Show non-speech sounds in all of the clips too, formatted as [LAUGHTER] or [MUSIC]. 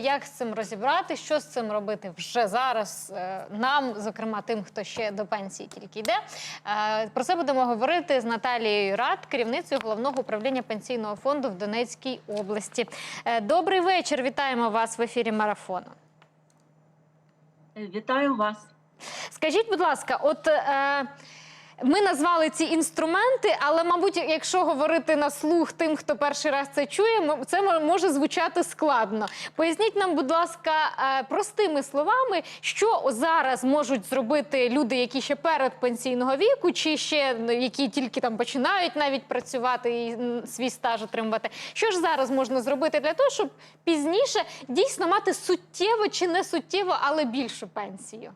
Як з цим розібрати, що з цим робити вже зараз е, нам, зокрема тим, хто ще до пенсії тільки йде. Е, Про це будемо говорити з Наталією Рад, керівницею головного управління пенсійного фонду в Донецькій області. Е, Добрий вечір. Вітаємо вас в ефірі марафону. Вітаю вас. Скажіть, будь ласка, от е, ми назвали ці інструменти, але, мабуть, якщо говорити на слух тим, хто перший раз це чує, це може звучати складно. Поясніть нам, будь ласка, е, простими словами, що зараз можуть зробити люди, які ще перед пенсійного віку, чи ще які тільки там починають навіть працювати і свій стаж отримувати. Що ж зараз можна зробити для того, щоб пізніше дійсно мати суттєво чи не суттєво, але більшу пенсію?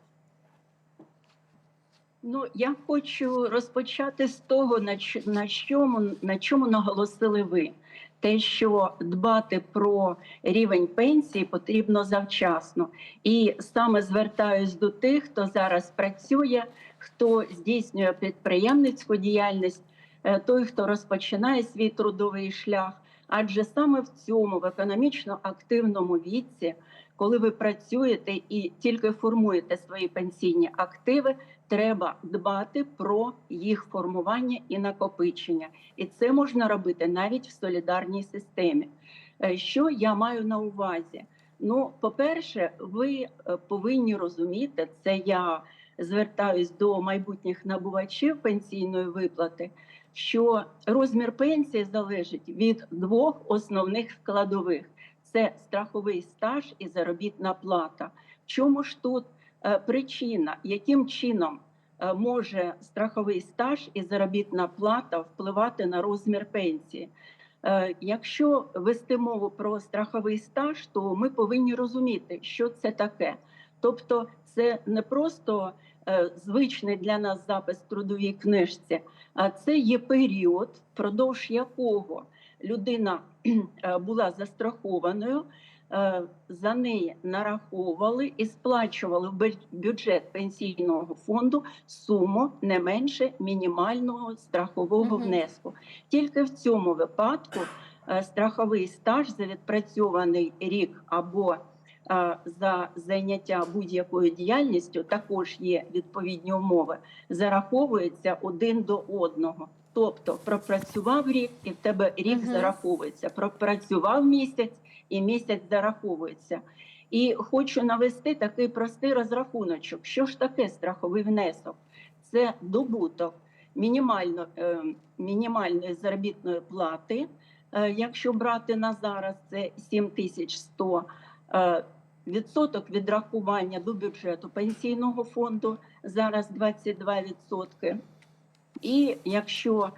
Ну, я хочу розпочати з того, на на чому, на чому наголосили ви. Те, що дбати про рівень пенсії потрібно завчасно. І саме звертаюсь до тих, хто зараз працює, хто здійснює підприємницьку діяльність, е, той, хто розпочинає свій трудовий шлях. Адже саме в цьому, в економічно активному віці, коли ви працюєте і тільки формуєте свої пенсійні активи, треба дбати про їх формування і накопичення. І це можна робити навіть в солідарній системі. Е, Що я маю на увазі? Ну, по-перше, ви е, повинні розуміти, це я звертаюсь до майбутніх набувачів пенсійної виплати, що розмір пенсії залежить від двох основних складових: це страховий стаж і заробітна плата. В чому ж тут е, причина, яким чином е, може страховий стаж і заробітна плата впливати на розмір пенсії? Е, Якщо вести мову про страховий стаж, то ми повинні розуміти, що це таке. Тобто, це не просто звичний для нас запис в трудовій книжці, а це є період, впродовж якого людина е, була застрахованою, е, за неї нараховували і сплачували в бюджет пенсійного фонду суму не менше мінімального страхового внеску. Тільки в цьому випадку е, страховий стаж за відпрацьований рік або за зайняття будь-якою діяльністю також є відповідні умови, зараховується один до одного. Тобто пропрацював рік, і в тебе рік Мгм. зараховується. Пропрацював місяць, і місяць зараховується. І хочу навести такий простий розрахуночок. Що ж таке страховий внесок? Це добуток мінімально, е, мінімальної заробітної плати. Е, якщо брати на зараз, це 7100 е, відсоток відрахування до бюджету пенсійного фонду зараз 22%. І якщо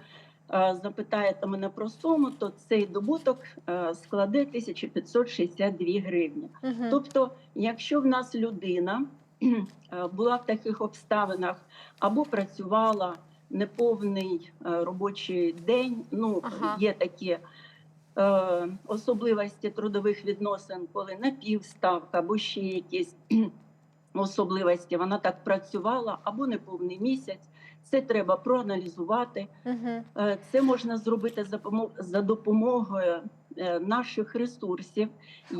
е, запитаєте мене про суму, то цей добуток е, складе 1562 гривні. Мгм. Тобто, якщо в нас людина [CLEARS THROAT] е, була в таких обставинах або працювала неповний робочий день, ну Ага. є такі особливості трудових відносин, коли напівставка або ще якісь особливості, вона так працювала, або неповний місяць. Це треба проаналізувати. Е, Це можна зробити за за допомогою е, наших ресурсів.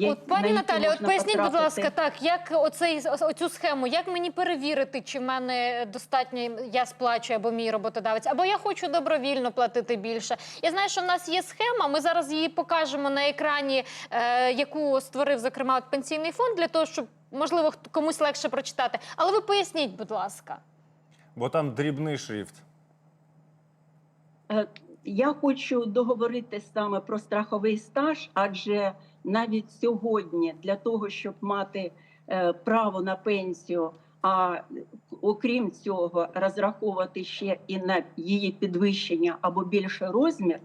От пані Наталі, от поясніть, будь ласка, так як оцей оцю схему, як мені перевірити, чи в мене достатньо я сплачую або мій роботодавець, або я хочу добровільно платити більше. Я знаю, що в нас є схема. Ми зараз її покажемо на екрані, е, яку створив зокрема от пенсійний фонд, для того, щоб можливо комусь легше прочитати. Але ви поясніть, будь ласка. Бо там дрібний шрифт. Е, Я хочу договорити саме про страховий стаж, адже навіть сьогодні для того, щоб мати е, право на пенсію, а окрім цього, розраховувати ще і на її підвищення або більший розмір,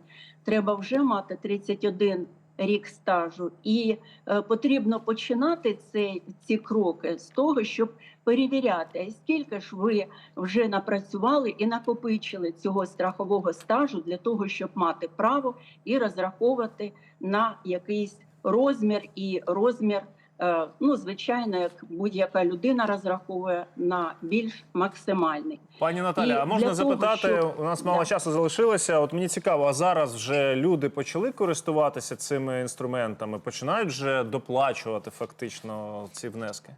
треба вже мати 31 рік стажу, і е, потрібно починати ці, ці кроки з того, щоб перевіряти, скільки ж ви вже напрацювали і накопичили цього страхового стажу для того, щоб мати право і розраховувати на якийсь розмір і розмір ну, звичайно, як будь-яка людина розраховує на більш максимальний. Пані Наталя, І а можна того, запитати? щоб- У нас мало Да. часу залишилося. От мені цікаво, а зараз вже люди почали користуватися цими інструментами, починають вже доплачувати фактично ці внески.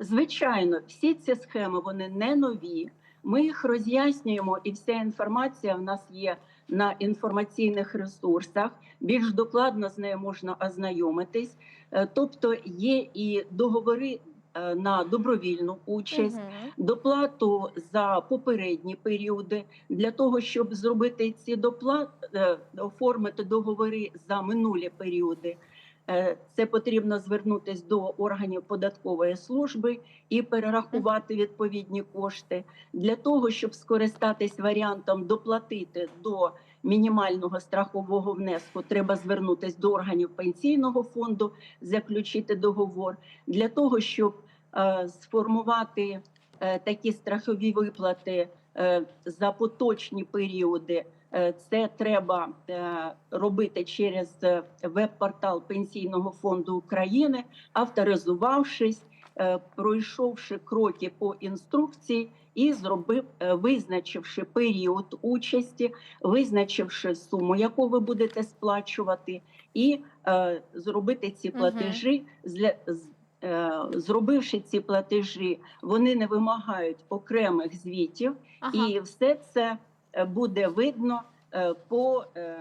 Звичайно, всі ці схеми вони не нові. Ми їх роз'яснюємо, і вся інформація в нас є на інформаційних ресурсах. Більш докладно з нею можна ознайомитись. Е, Тобто є і договори е, на добровільну участь. Мгм. доплату за попередні періоди для того, щоб зробити ці доплати, оформити договори за минулі періоди. Е, Це потрібно звернутися до органів податкової служби і перерахувати відповідні кошти для того, щоб скористатись варіантом доплатити до мінімального страхового внеску. Треба звернутися до органів пенсійного фонду, заключити договор для того, щоб е, сформувати е, такі страхові виплати за поточні періоди. Е, Це треба е, робити через е, веб-портал Пенсійного фонду України, авторизувавшись, пройшовши кроки по інструкції і зробив, визначивши період участі, визначивши суму, яку ви будете сплачувати, і зробити ці платежі зля- е, зробивши ці платежі, вони не вимагають окремих звітів, Ага. і все це буде видно е, по е,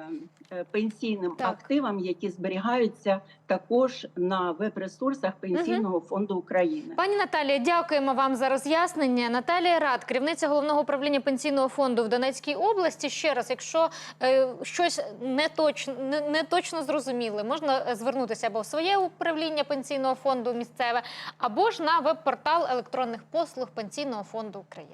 е, пенсійним Так. активам, які зберігаються також на веб-ресурсах Пенсійного фонду України. Пані Наталія, дякуємо вам за роз'яснення. Наталія Рад, керівниця головного управління пенсійного фонду в Донецькій області. Ще раз, якщо е, щось не точно не, не точно зрозуміли, можна е, звернутися або в своє управління пенсійного фонду місцеве, або ж на веб-портал електронних послуг Пенсійного фонду України.